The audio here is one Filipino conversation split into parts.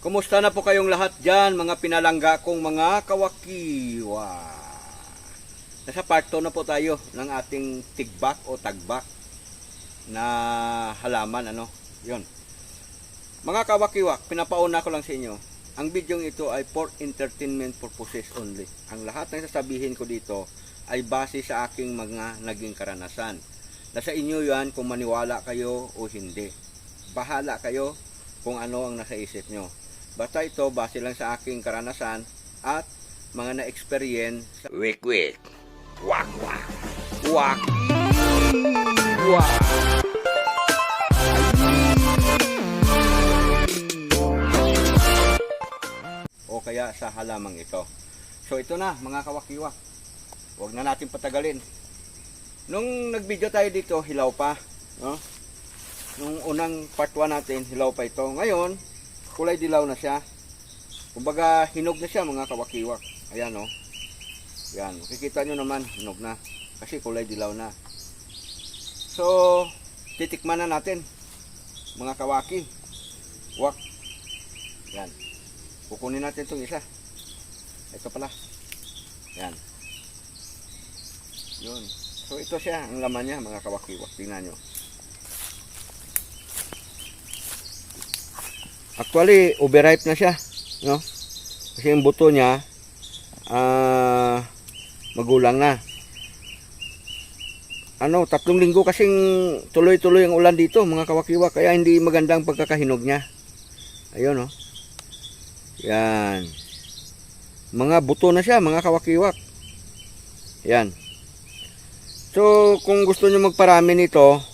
Kumusta na po kayong lahat dyan, mga pinalangga kong mga kawakiwa? Nasa part 2 na po tayo ng ating tigbak o tagbak na halaman, ano, yon. Mga kawakiwa, pinapauna ko lang sa inyo, ang video ito ay for entertainment purposes only. Ang lahat ng sasabihin ko dito ay base sa aking mga naging karanasan. Nasa inyo yan kung maniwala kayo o hindi. Bahala kayo kung ano ang nasa isip nyo. Basta ito, base lang sa aking karanasan at mga na-experience sa wik wik. Wak wak. Wak. Wak. O kaya sa halamang ito. So ito na mga kawakiwa. Huwag na natin patagalin. Nung nag-video tayo dito, hilaw pa. No? Nung unang part 1 natin, hilaw pa ito. Ngayon, kulay dilaw na siya. Kumbaga, hinog na siya mga kawakiwak. Ayan o. Yan. Makikita nyo naman, hinog na. Kasi kulay dilaw na. So, titikman na natin. Mga kawaki. Wak. Yan. Kukunin natin itong isa. Ito pala. Yan. Yun. So, ito siya. Ang laman niya, mga kawakiwak. Tingnan nyo. Actually, overripe na siya, no? Kasi yung buto niya ah magulang na. Ano, tatlong linggo kasing tuloy-tuloy ang ulan dito, mga kawakiwa, kaya hindi magandang pagkakahinog niya. Ayun, no? Yan. Mga buto na siya, mga kawakiwak. Yan. So, kung gusto niyo magparami nito,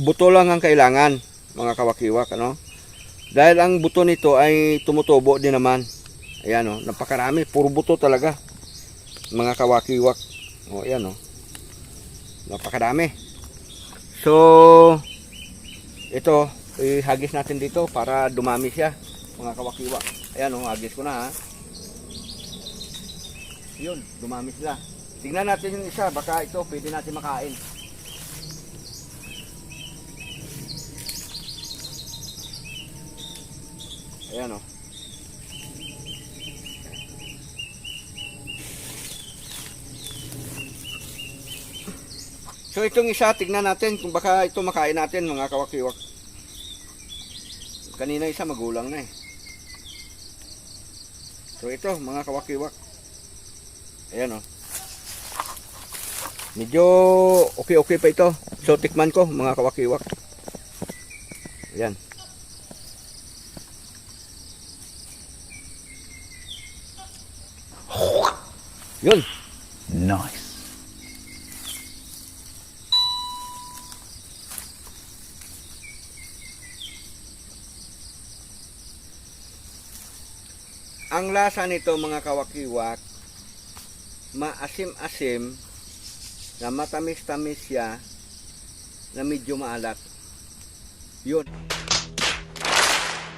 buto lang ang kailangan, mga kawakiwak, ano? Dahil ang buto nito ay tumutubo din naman. Ayan o, napakarami. Puro buto talaga. Mga kawakiwak. O, ayan o. Napakarami. So, ito, ihagis natin dito para dumami siya. Mga kawakiwak. Ayan o, hagis ko na ha. Yun, dumami sila. Tingnan natin yung isa, baka ito pwede natin makain. Ayan o. So itong isa, tignan natin kung baka ito makain natin mga kawakiwak. Kanina isa magulang na eh. So ito mga kawakiwak. Ayan o. Medyo okay-okay pa ito. So tikman ko mga kawakiwak. Ayan. Yun. Nice. Ang lasa nito mga kawakiwak, maasim-asim, na matamis-tamis siya, na medyo maalat. Yun.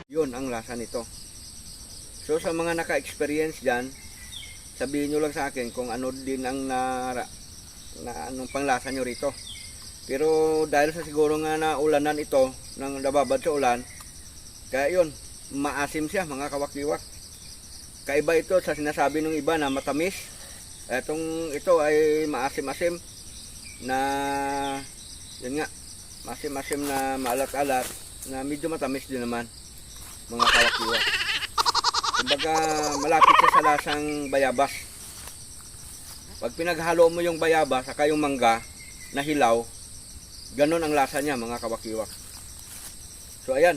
Yun ang lasa nito. So sa mga naka-experience dyan, sabihin nyo lang sa akin kung ano din ang na, na anong panglasa nyo rito. Pero dahil sa siguro nga na ulanan ito, nang nababad sa ulan, kaya yun, maasim siya mga kawakiwak. Kaiba ito sa sinasabi ng iba na matamis. Etong ito ay maasim-asim na yun nga, maasim-asim na maalat-alat na medyo matamis din naman mga kawakiwa. Kumbaga malapit siya sa lasang bayabas. Pag pinaghalo mo yung bayabas saka yung mangga na hilaw, ganun ang lasa niya mga kawakiwa. So ayan,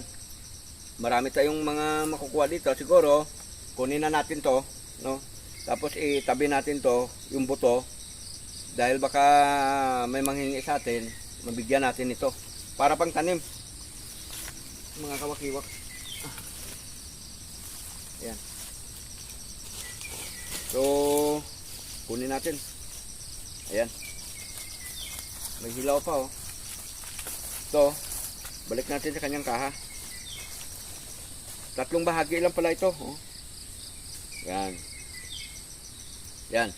marami tayong mga makukuha dito. Siguro, kunin na natin to, no? Tapos itabi natin to, yung buto. Dahil baka may manghingi sa atin, mabigyan natin ito. Para pang tanim. Mga kawakiwak. Ayan. So, kunin natin. Ayan. May hilaw pa oh. Ito, balik natin sa kanyang kaha. Tatlong bahagi lang pala ito. Oh. Yan. Yan.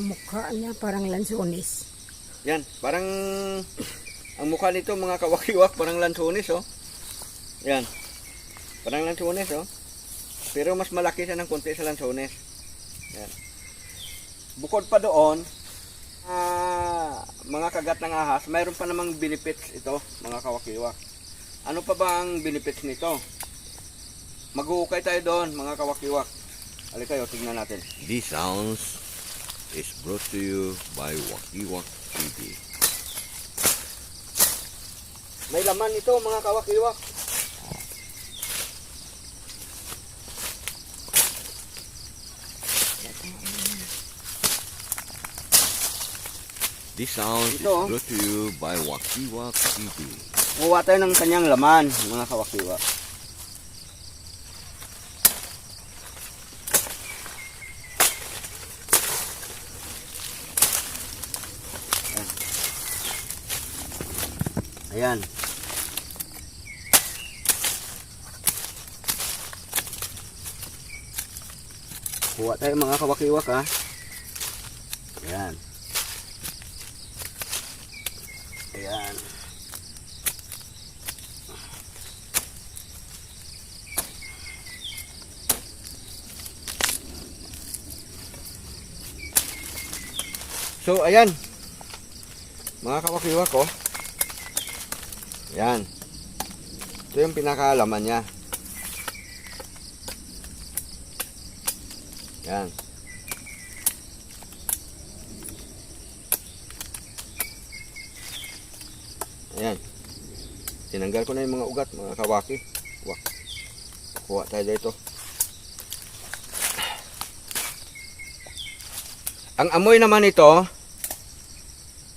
Mukha niya parang lansones. Yan. Parang ang mukha nito mga kawakiwak parang lansones oh. Yan. Parang lansones, oh. Pero mas malaki siya ng konti sa lansones. Yan. Bukod pa doon, ah, mga kagat ng ahas, mayroon pa namang benefits ito, mga kawakiwak. Ano pa ba ang benefits nito? Maghuhukay tayo doon, mga kawakiwak. Halika kayo, tignan natin. This sounds is brought to you by Wakiwak TV. May laman ito, mga kawakiwak. This sound is Ito, oh. brought to you by Wakiwak TV. Kuha tayo ng kanyang laman, mga kawakiwak. Ayan. Ayan. Kuha tayo mga kawakiwak ha. Ayan. Ayan. So, ayan. Mga kawakiwa ko. Ayan. Ito yung pinakaalaman niya. Ayan. Ayan. Tinanggal ko na yung mga ugat, mga kawaki. Wak. Kuha tayo dito. Ang amoy naman ito,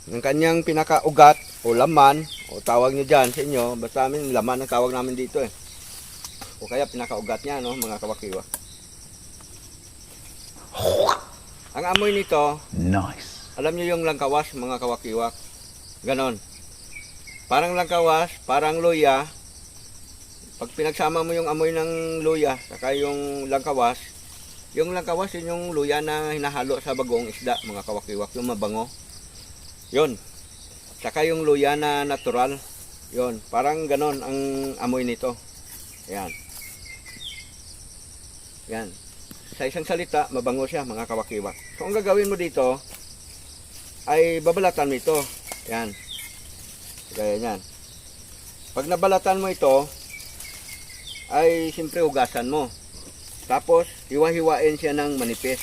ng kanyang pinakaugat o laman, o tawag nyo dyan sa inyo, basta amin laman ang tawag namin dito eh. O kaya pinakaugat niya, no, mga kawakiwa. Ang amoy nito, Nice. alam nyo yung langkawas, mga kawakiwak. Ganon. Parang langkawas, parang luya. Pag pinagsama mo yung amoy ng luya, saka yung langkawas, yung langkawas yun yung luya na hinahalo sa bagong isda, mga kawakiwak, yung mabango. Yun. Saka yung luya na natural. Yun. Parang ganon ang amoy nito. Yan. Yan. Sa isang salita, mabango siya, mga kawakiwak. So, ang gagawin mo dito, ay babalatan mo ito. Yan. Gaya yan. Pag nabalatan mo ito, ay siyempre hugasan mo. Tapos, hiwa-hiwain siya ng manipis.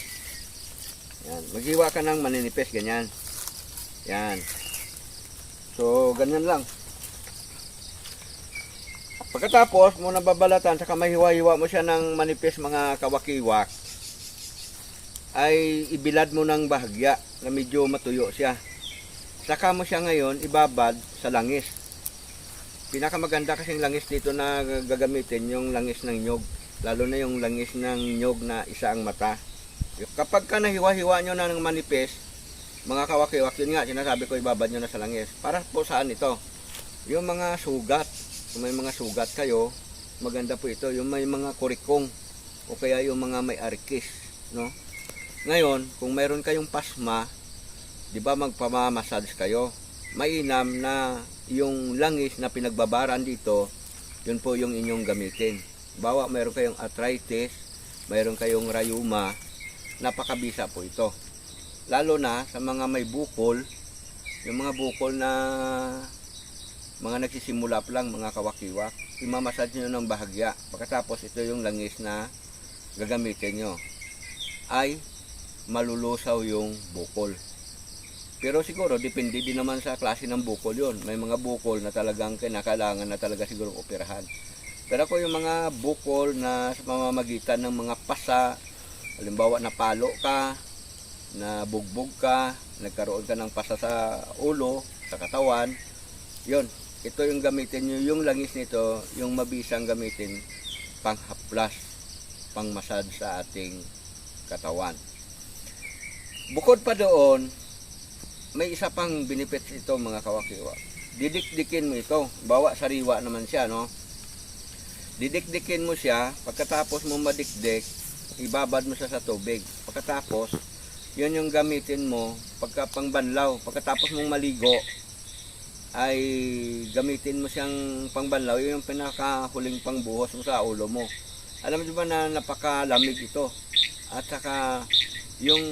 Yan. Maghiwa ka ng maninipis, ganyan. Yan. So, ganyan lang. Pagkatapos mo nababalatan, saka mahiwa-hiwa mo siya ng manipis mga kawakiwak, ay ibilad mo ng bahagya na medyo matuyo siya. Saka mo siya ngayon ibabad sa langis. Pinakamaganda kasing langis dito na gagamitin yung langis ng nyog. Lalo na yung langis ng nyog na isa ang mata. Kapag ka nahiwa-hiwa nyo na ng manipis, mga kawakiwak, yun nga, sinasabi ko ibabad nyo na sa langis. Para po saan ito? Yung mga sugat. Kung may mga sugat kayo, maganda po ito. Yung may mga kurikong o kaya yung mga may arkis. No? Ngayon, kung mayroon kayong pasma, di ba magpamamassage kayo? Mainam na yung langis na pinagbabaran dito, yun po yung inyong gamitin. Bawa mayroon kayong arthritis, mayroon kayong rayuma, napakabisa po ito. Lalo na sa mga may bukol, yung mga bukol na mga nagsisimula pa lang, mga kawakiwak, imamassage nyo ng bahagya. Pagkatapos ito yung langis na gagamitin nyo. Ay malulusaw yung bukol. Pero siguro, depende din naman sa klase ng bukol yon. May mga bukol na talagang kinakailangan na talaga siguro operahan. Pero ako yung mga bukol na sa pamamagitan ng mga pasa, halimbawa napalo ka, na bugbog ka, nagkaroon ka ng pasa sa ulo, sa katawan, yon ito yung gamitin nyo, yung langis nito, yung mabisang gamitin, panghaplas, pangmasad sa ating katawan. Bukod pa doon, may isa pang benefits ito mga kawakiwa. Didikdikin mo ito. Bawa sariwa naman siya, no? Didikdikin mo siya. Pagkatapos mo madikdik, ibabad mo siya sa tubig. ay gamitin mo siyang pangbanlaw, yun yung pinakahuling pangbuhos mo sa ulo mo. Alam mo ba na napakalamig ito? At saka yung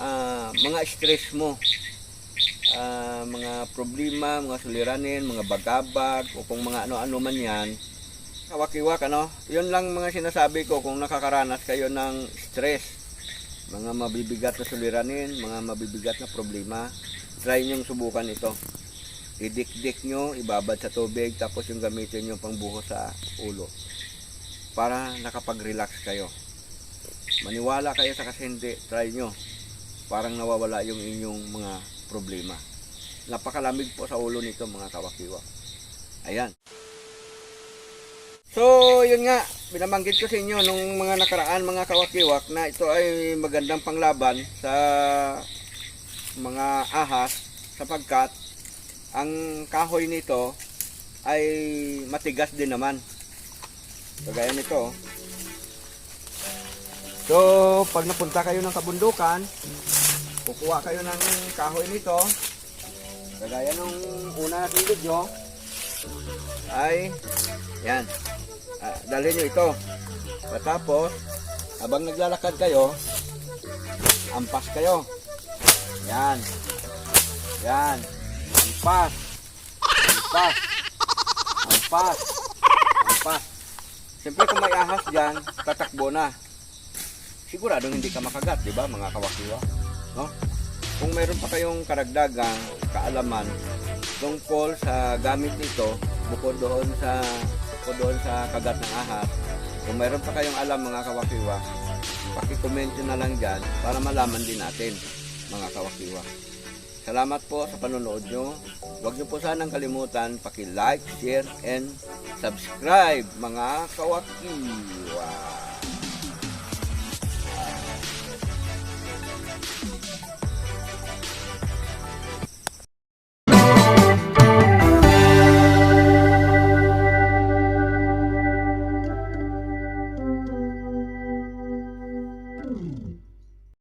ah, mga stress mo, ah, mga problema, mga suliranin, mga bagabag, o kung mga ano-ano man yan, kawakiwak ano, yun lang mga sinasabi ko kung nakakaranas kayo ng stress, mga mabibigat na suliranin, mga mabibigat na problema, try nyong subukan ito. Idikdik nyo, ibabad sa tubig, tapos yung gamitin nyo pangbuhos sa ulo. Para nakapag-relax kayo. Maniwala kayo sa kasi hindi, try nyo. Parang nawawala yung inyong mga problema. Napakalamig po sa ulo nito mga kawakiwa. Ayan. So, yun nga, binabanggit ko sa inyo nung mga nakaraan mga kawakiwak na ito ay magandang panglaban sa mga ahas sapagkat ang kahoy nito ay matigas din naman. Kagaya nito. So, pag napunta kayo ng kabundukan, kukuha kayo ng kahoy nito. Kagaya nung una nating video, ay yan. Ah, dalhin nyo ito. Tapos, habang naglalakad kayo, ampas kayo. Yan. Yan. Ampas. Ampas. Ampas. Ampas. Siyempre kung may ahas dyan, tatakbo na. Siguradong hindi ka makagat, di ba mga kawakiwa? No? Kung mayroon pa kayong karagdagang kaalaman tungkol sa gamit nito, bukod doon sa bukod doon sa kagat ng ahas, kung mayroon pa kayong alam mga kawakiwa, paki-comment na lang dyan para malaman din natin mga kawakiwa. Salamat po sa panonood nyo. Huwag nyo po sanang kalimutan paki-like, share, and subscribe mga kawakiwa.